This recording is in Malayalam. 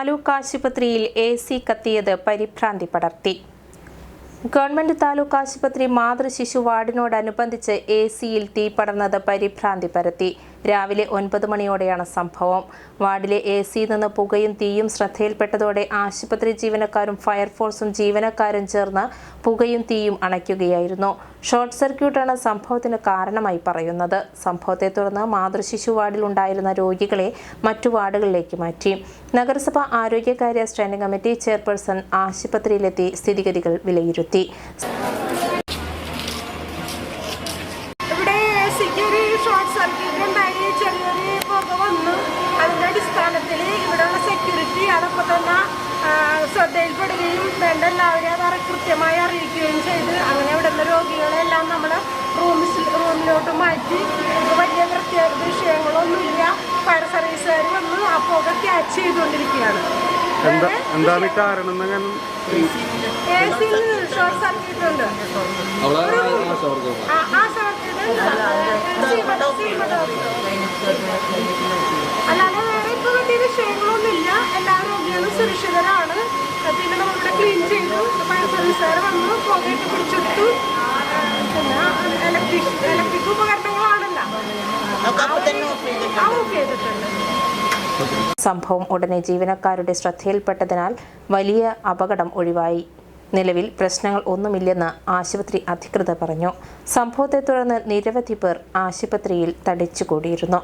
താലൂക്ക് ആശുപത്രിയിൽ എ സി കത്തിയത് പരിഭ്രാന്തി പടർത്തി ഗവൺമെന്റ് താലൂക്ക് ആശുപത്രി മാതൃശിശു വാർഡിനോടനുബന്ധിച്ച് എ സിയിൽ തീ പടർന്നത് പരിഭ്രാന്തി പരത്തി. രാവിലെ ഒൻപത് മണിയോടെയാണ് സംഭവം. വാർഡിലെ എ സിയിൽ നിന്ന് പുകയും തീയും ശ്രദ്ധയിൽപ്പെട്ടതോടെ ആശുപത്രി ജീവനക്കാരും ഫയർഫോഴ്സും ജീവനക്കാരും ചേർന്ന് പുകയും തീയും അണയ്ക്കുകയായിരുന്നു. ഷോർട്ട് സർക്യൂട്ടാണ് സംഭവത്തിന് കാരണമായി പറയുന്നത്. സംഭവത്തെ തുടർന്ന് മാതൃശിശു വാർഡിൽ ഉണ്ടായിരുന്ന രോഗികളെ മറ്റു വാർഡുകളിലേക്ക് മാറ്റി. നഗരസഭ ആരോഗ്യകാര്യ സ്റ്റാൻഡിംഗ് കമ്മിറ്റി ചെയർപേഴ്സൺ ആശുപത്രിയിലെത്തി സ്ഥിതിഗതികൾ വിലയിരുത്തി. ആ, ശ്രദ്ധയിൽപ്പെടുകയും വേണ്ട എല്ലാവരെയും അത് കൃത്യമായി അറിയിക്കുകയും ചെയ്ത് അങ്ങനെ ഇവിടുന്ന് രോഗികളെല്ലാം നമ്മൾ റൂംസ് റൂമിലോട്ട് മാറ്റി. വലിയ പ്രത്യേക വിഷയങ്ങളൊന്നുമില്ല. ഫയർ സർവീസുകാർ വന്ന് പുക ക്യാച്ച് ചെയ്തുകൊണ്ടിരിക്കുകയാണ്. എന്താ എന്താണ് കാരണം ഞാൻ അല്ലാതെ വേറെ ഇപ്പൊ വലിയ വിഷയങ്ങളൊന്നുമില്ല എല്ലാ രോഗികളും സുരക്ഷിതരാണ് പിന്നെ നമ്മളിവിടെ ക്ലീൻ ചെയ്തു ഫയർ സർവീസുകാർ വന്നു പുകയിട്ട് പിടിച്ചെടുത്തു പിന്നെ ഇലക്ട്രിക് സംഭവം ഉടനെ ജീവനക്കാരുടെ ശ്രദ്ധയിൽപ്പെട്ടതിനാൽ വലിയ അപകടം ഒഴിവായി. നിലവിൽ പ്രശ്നങ്ങൾ ഒന്നുമില്ലെന്ന് ആശുപത്രി അധികൃതർ പറഞ്ഞു. സംഭവത്തെ തുടർന്ന് നിരവധി പേർ ആശുപത്രിയിൽ തടിച്ചുകൂടിയിരുന്നു.